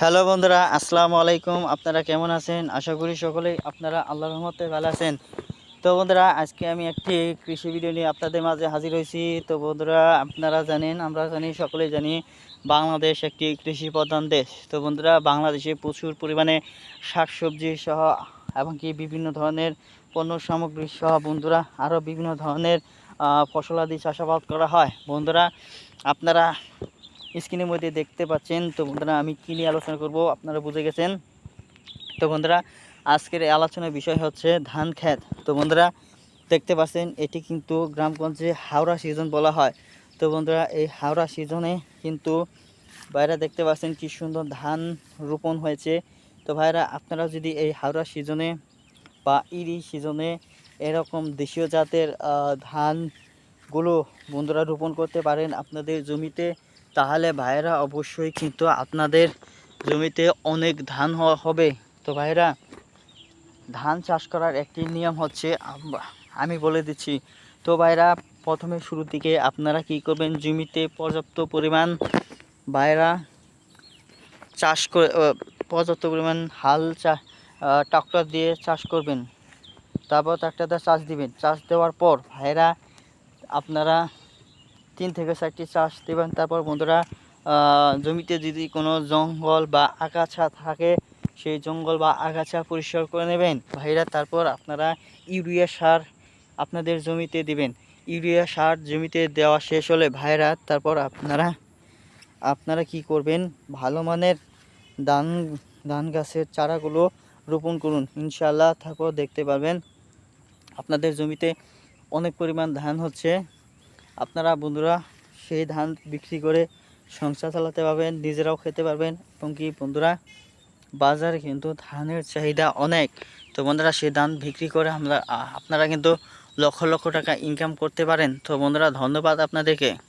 Hello বন্ধুরা, আসসালামু আলাইকুম। আপনারা কেমন আছেন? আশা করি সকলেই আপনারা আল্লাহর রহমতে ভালো আছেন। তো বন্ধুরা, আজকে আমি একটি কৃষি ভিডিও নিয়ে আপনাদের মাঝে হাজির হয়েছি। তো বন্ধুরা, আপনারা জানেন, আমরা জানি, সকলেই জানি, বাংলাদেশ একটি কৃষি প্রধান দেশ। তো বন্ধুরা, বাংলাদেশে প্রচুর পরিমাণে শাকসবজি সহ এবং কি বিভিন্ন ধরনের পণ্য সামগ্রী সহ বন্ধুরা, আরও বিভিন্ন ধরনের ফসলাদি চাষাবাদ করা হয়। বন্ধুরা, আপনারা স্ক্রিনের মধ্যে দেখতে পাচ্ছেন। তো বন্ধুরা, আমি কী নিয়ে আলোচনা করব আপনারা বুঝে গেছেন? তো বন্ধুরা, আজকের আলোচনার বিষয় হচ্ছে ধান ক্ষেত। তো বন্ধুরা, দেখতে পাচ্ছেন, এটি কিন্তু গ্রামগঞ্জে হাওড়া সিজন বলা হয়। তো বন্ধুরা, এই হাওড়া সিজনে কিন্তু বাইরে দেখতে পাচ্ছেন কি সুন্দর ধান রোপণ হয়েছে। তো ভাইরা, আপনারা যদি এই হাওড়া সিজনে বা ইরি সিজনে এরকম দেশীয় জাতের ধানগুলো বন্ধুরা রোপণ করতে পারেন, আপনাদের জমিতে তাহলে ভাইরা অবশ্যই কিন্তু আপনাদের জমিতে অনেক ধান হবে। তো ভাইরা ধান চাষ করার একটি নিয়ম হচ্ছে আমি বলে দিচ্ছি। তো ভাইরা প্রথমে শুরুর দিকে আপনারা কি করবেন? জমিতে পর্যাপ্ত পরিমাণ ভাইরা চাষ করে পর্যাপ্ত পরিমাণ হাল চা ট্রাক্টর দিয়ে চাষ করবেন। তারপর ট্রাক্টর দিয়ে চাষ দিবেন। চাষ দেওয়ার পর ভাইরা আপনারা তিন থেকে চারটি চাষ দেবেন। তারপর বন্ধুরা জমিতে যদি কোনো জঙ্গল বা আগাছা থাকে, সেই জঙ্গল বা আগাছা পরিষ্কার করে নেবেন। ভাইরা, তারপর আপনারা ইউরিয়া সার আপনাদের জমিতে দিবেন। ইউরিয়া সার জমিতে দেওয়া শেষ হলে ভাইরা, তারপর আপনারা আপনারা কি করবেন? ভালো মানের ধান ধান গাছের চারাগুলো রোপণ করুন। ইনশাল্লাহ তারপর দেখতে পাবেন আপনাদের জমিতে অনেক পরিমাণ ধান হচ্ছে। আপনারা বন্ধুরা সেই ধান বিক্রি করে সংসার চালাতে পারবেন, নিজেরাও খেতে পারবেন এবং কি বন্ধুরা, বাজারে কিন্তু ধানের চাহিদা অনেক। তো বন্ধুরা, সেই ধান বিক্রি করে আমরা আপনারা কিন্তু লক্ষ লক্ষ টাকা ইনকাম করতে পারেন। তো বন্ধুরা, ধন্যবাদ আপনাদেরকে।